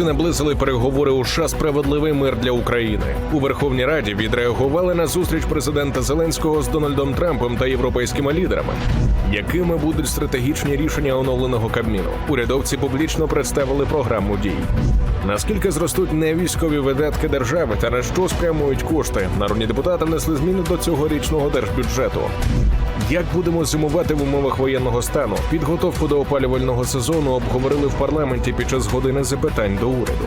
Чи наблизили переговори у США справедливий мир для України? У Верховній Раді відреагували на зустріч президента Зеленського з Дональдом Трампом та європейськими лідерами. Якими будуть стратегічні рішення оновленого Кабміну? Урядовці публічно представили програму дій. Наскільки зростуть невійськові видатки держави та на що спрямують кошти? Народні депутати внесли зміни до цьогорічного держбюджету. Як будемо зимувати в умовах воєнного стану? Підготовку до опалювального сезону обговорили в парламенті під час години запитань до уряду.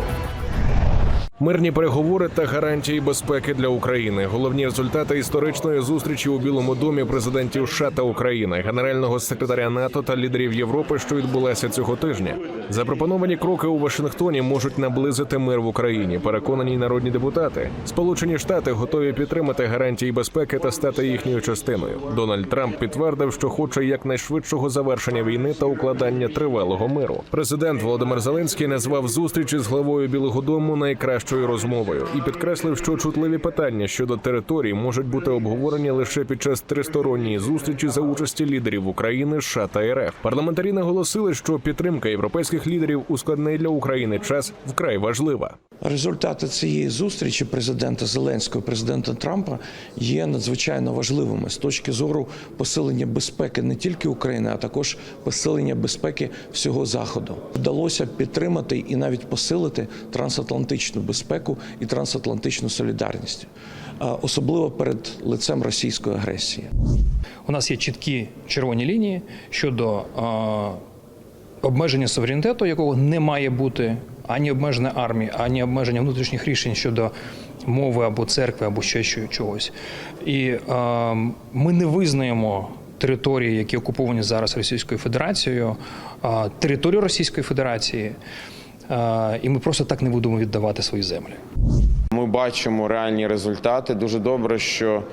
Мирні переговори та гарантії безпеки для України. Головні результати історичної зустрічі у Білому домі президентів США та України, генерального секретаря НАТО та лідерів Європи, що відбулася цього тижня. Запропоновані кроки у Вашингтоні можуть наблизити мир в Україні. Переконані народні депутати. Сполучені Штати готові підтримати гарантії безпеки та стати їхньою частиною. Дональд Трамп підтвердив, що хоче якнайшвидшого завершення війни та укладання тривалого миру. Президент Володимир Зеленський назвав зустрічі з главою Білого Дому найкращою розмовою і підкреслив, що чутливі питання щодо територій можуть бути обговорені лише під час тристоронньої зустрічі за участі лідерів України, США та РФ. Парламентарі наголосили, що підтримка європейських лідерів у складний для України час вкрай важлива. Результати цієї зустрічі президента Зеленського і президента Трампа є надзвичайно важливими з точки зору посилення безпеки не тільки України, а також посилення безпеки всього заходу. Вдалося підтримати і навіть посилити трансатлантичну безпеку і трансатлантичну солідарність, особливо перед лицем російської агресії. У нас є чіткі червоні лінії щодо е, обмеження суверенітету, якого не має бути ані обмеження армії, ані обмеження внутрішніх рішень щодо мови або церкви, або ще чогось. І е, ми не визнаємо. Території, які окуповані зараз Російською Федерацією, територію Російської Федерації, е, і ми просто так не будемо віддавати свої землі. Ми бачимо реальні результати. Дуже добре, що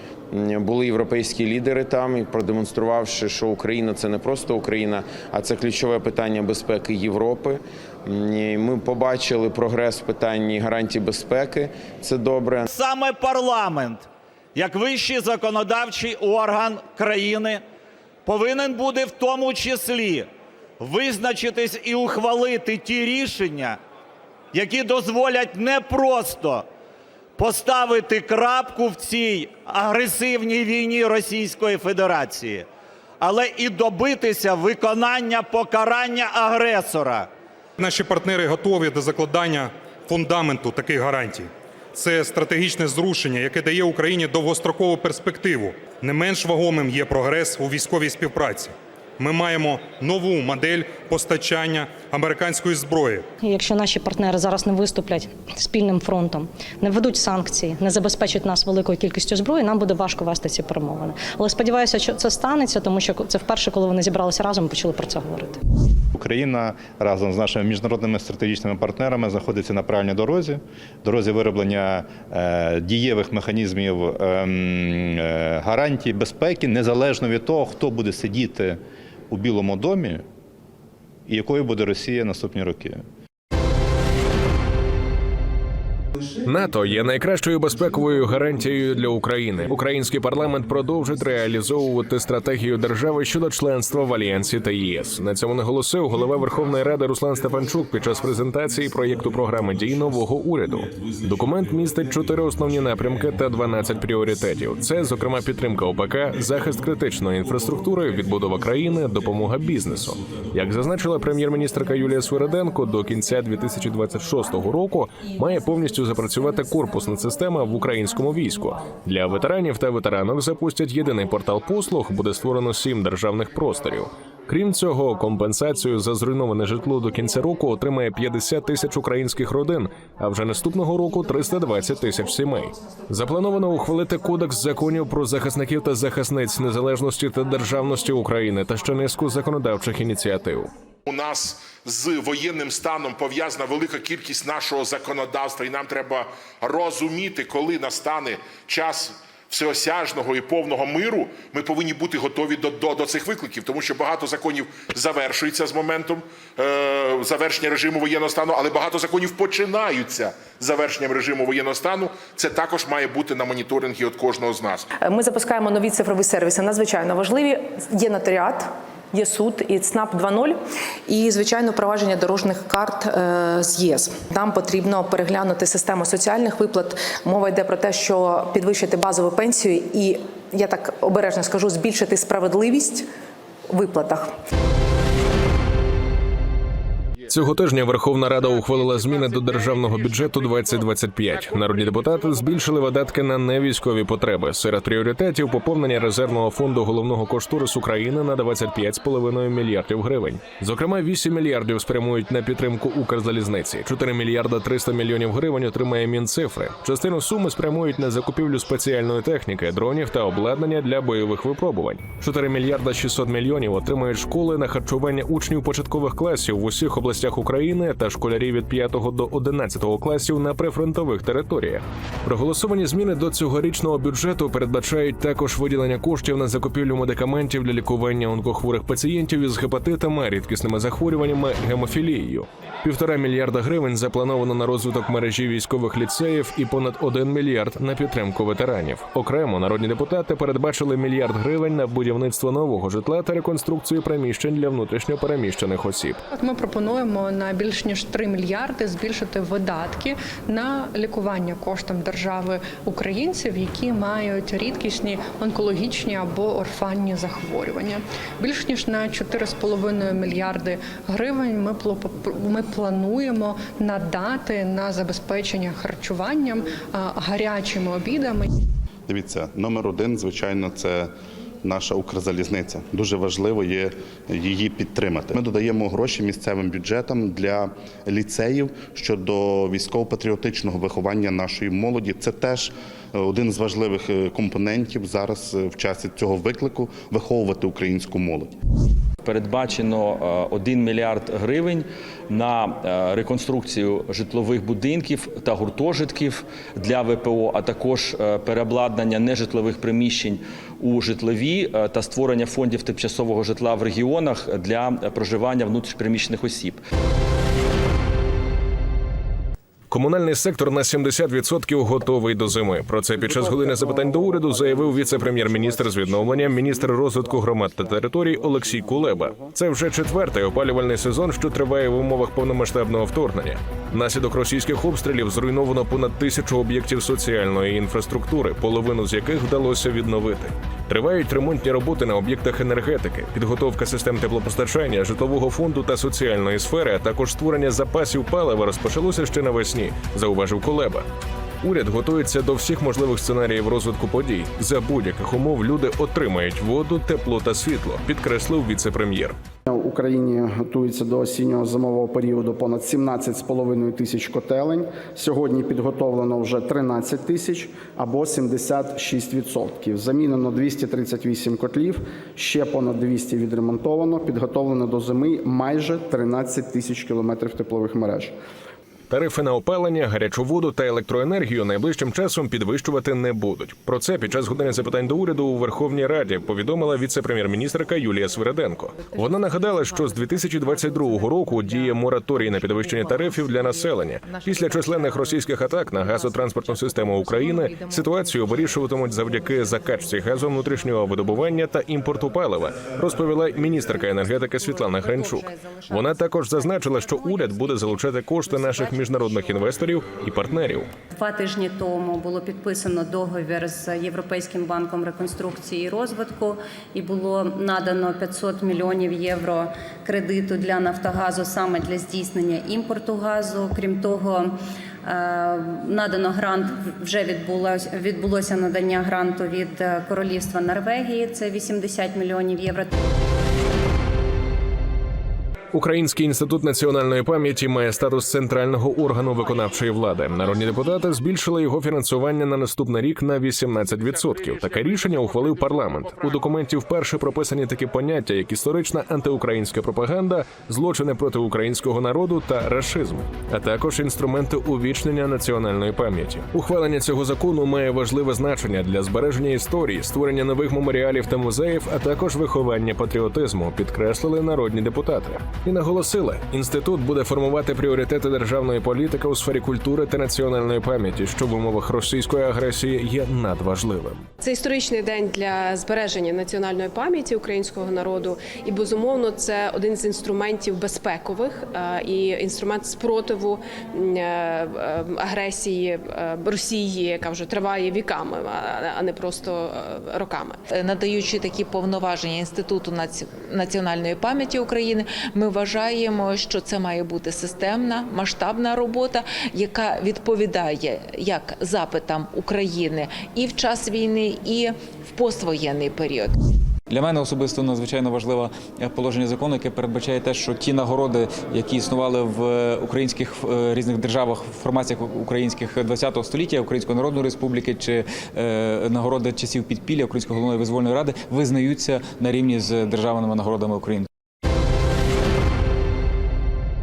були європейські лідери там і продемонструвавши, що Україна це не просто Україна, а це ключове питання безпеки Європи. Ми побачили прогрес в питанні гарантій безпеки. Це добре. Саме парламент, як вищий законодавчий орган країни, повинен буде в тому числі визначитись і ухвалити ті рішення, які дозволять не просто поставити крапку в цій агресивній війні Російської Федерації, але і добитися виконання покарання агресора. Наші партнери готові до закладання фундаменту таких гарантій. Це стратегічне зрушення, яке дає Україні довгострокову перспективу. Не менш вагомим є прогрес у військовій співпраці. Ми маємо нову модель постачання американської зброї. Якщо наші партнери зараз не виступлять спільним фронтом, не введуть санкції, не забезпечать нас великою кількістю зброї, нам буде важко вести ці перемовини. Але сподіваюся, що це станеться, тому що це вперше, коли вони зібралися разом, почали про це говорити. Україна разом з нашими міжнародними стратегічними партнерами знаходиться на правильній дорозі, дорозі вироблення е, дієвих механізмів ем, е, гарантій безпеки, незалежно від того, хто буде сидіти у Білому домі і якою буде Росія наступні роки. НАТО є найкращою безпековою гарантією для України. Український парламент продовжить реалізовувати стратегію держави щодо членства в альянсі та ЄС. На цьому наголосив голова Верховної Ради Руслан Стефанчук під час презентації проєкту програми дій нового уряду. Документ містить чотири основні напрямки та 12 пріоритетів. Це, зокрема, підтримка ОПК, захист критичної інфраструктури, відбудова країни, допомога бізнесу. Як зазначила прем'єр-міністрка Юлія Свириденко, до кінця 2026 року має повністю запрацювати корпусна система в українському війську. Для ветеранів та ветеранок запустять єдиний портал послуг. Буде створено сім державних просторів. Крім цього, компенсацію за зруйноване житло до кінця року отримає 50 тисяч українських родин, а вже наступного року 320 тисяч сімей. Заплановано ухвалити кодекс законів про захисників та захисниць незалежності та державності України та ще низку законодавчих ініціатив. У нас з воєнним станом пов'язана велика кількість нашого законодавства, і нам треба розуміти, коли настане час всеосяжного і повного миру, ми повинні бути готові до, до, до цих викликів, тому що багато законів завершується з моментом е, завершення режиму воєнного стану, але багато законів починаються з завершенням режиму воєнного стану. Це також має бути на моніторингі від кожного з нас. Ми запускаємо нові цифрові сервіси, надзвичайно важливі. Є нотаріат, Є суд і ЦНАП 2.0, і звичайно провадження дорожніх карт е, з ЄС. Нам потрібно переглянути систему соціальних виплат. Мова йде про те, що підвищити базову пенсію, і я так обережно скажу, збільшити справедливість виплатах. Цього тижня Верховна Рада ухвалила зміни до державного бюджету 2025. Народні депутати збільшили видатки на невійськові потреби. Серед пріоритетів поповнення резервного фонду головного кошторису України на 25,5 мільярдів гривень. Зокрема, 8 мільярдів спрямують на підтримку Укрзалізниці, 4 мільярда 300 мільйонів гривень отримає Мінцифри. Частину суми спрямують на закупівлю спеціальної техніки, дронів та обладнання для бойових випробувань. 4 мільярда 600 мільйонів отримають школи на харчування учнів початкових класів в усіх областях України та школярів від 5 до 11 класів на прифронтових територіях. Проголосовані зміни до цьогорічного бюджету передбачають також виділення коштів на закупівлю медикаментів для лікування онкохворих пацієнтів із гепатитами, рідкісними захворюваннями, гемофілією. Півтора мільярда гривень заплановано на розвиток мережі військових ліцеїв і понад один мільярд на підтримку ветеранів. Окремо народні депутати передбачили мільярд гривень на будівництво нового житла та реконструкцію приміщень для внутрішньо переміщених осіб. Ми пропонуємо на більш ніж 3 мільярди збільшити видатки на лікування коштом держави українців, які мають рідкісні онкологічні або орфанні захворювання. Більш ніж на 4,5 мільярди гривень ми ми плануємо надати на забезпечення харчуванням гарячими обідами. Дивіться, номер один, звичайно, це наша Укрзалізниця. Дуже важливо є її підтримати. Ми додаємо гроші місцевим бюджетам для ліцеїв щодо військово-патріотичного виховання нашої молоді. Це теж е, один з важливих е, компонентів зараз е, в часі цього виклику виховувати українську молодь. Передбачено е, 1 мільярд гривень на е, реконструкцію житлових будинків та гуртожитків для ВПО, а також е, переобладнання нежитлових приміщень у житлові е, та створення фондів тимчасового житла в регіонах для проживання внутрішньопереміщених осіб. Комунальний сектор на 70% готовий до зими. Про це під час години запитань до уряду заявив віце-прем'єр-міністр з відновлення, міністр розвитку громад та територій Олексій Кулеба. Це вже четвертий опалювальний сезон, що триває в умовах повномасштабного вторгнення. Внаслідок російських обстрілів зруйновано понад тисячу об'єктів соціальної інфраструктури, половину з яких вдалося відновити. Тривають ремонтні роботи на об'єктах енергетики, підготовка систем теплопостачання, житлового фонду та соціальної сфери, а також створення запасів палива розпочалося ще навесні, зауважив Колеба. Уряд готується до всіх можливих сценаріїв розвитку подій. За будь-яких умов люди отримають воду, тепло та світло, підкреслив віце-прем'єр. Україні готується до осіннього зимового періоду понад 17,5 тисяч котелень. Сьогодні підготовлено вже 13 тисяч або 76%. Замінено 238 котлів, ще понад 200 відремонтовано. Підготовлено до зими майже 13 тисяч кілометрів теплових мереж. Тарифи на опалення, гарячу воду та електроенергію найближчим часом підвищувати не будуть. Про це під час години запитань до уряду у Верховній Раді повідомила віце-прем'єр-міністрка Юлія Свириденко. Вона нагадала, що з 2022 року діє мораторій на підвищення тарифів для населення. Після численних російських атак на газотранспортну систему України ситуацію вирішуватимуть завдяки закачці газу внутрішнього видобування та імпорту палива, розповіла міністерка енергетики Світлана Гринчук. Вона також зазначила, що уряд буде залучати кошти наших міжнародних інвесторів і партнерів. Два тижні тому було підписано договір з Європейським банком реконструкції і розвитку, і було надано 500 мільйонів євро кредиту для Нафтогазу саме для здійснення імпорту газу. Крім того, е, надано грант вже відбулося відбулося надання гранту від е, Королівства Норвегії. Це 80 мільйонів євро. Український інститут національної пам'яті має статус центрального органу виконавчої влади. Народні депутати збільшили його фінансування на наступний рік на 18%. Таке рішення ухвалив парламент. У документі вперше прописані такі поняття, як історична антиукраїнська пропаганда, злочини проти українського народу та рашизм, а також інструменти увічнення національної пам'яті. Ухвалення цього закону має важливе значення для збереження історії, створення нових меморіалів та музеїв, а також виховання патріотизму, підкреслили народні депутати. І наголосила, інститут буде формувати пріоритети державної політики у сфері культури та національної пам'яті, що в умовах російської агресії є надважливим. Це історичний день для збереження національної пам'яті українського народу, і безумовно це один з інструментів безпекових е, і інструмент спротиву е, е, агресії Росії, яка вже триває віками, а- не просто роками. надаючи такі повноваження інституту національної пам'яті України, ми вважаємо, що це має бути системна масштабна робота, яка відповідає як запитам України і в час війни, і в поствоєнний період. Для мене особисто надзвичайно важливе положення закону, яке передбачає те, що ті нагороди, які існували в українських е, різних державах, в формаціях українських ХХ століття, Української Народної Республіки чи е, нагороди часів підпілля Української головної визвольної ради, визнаються на рівні з державними нагородами України.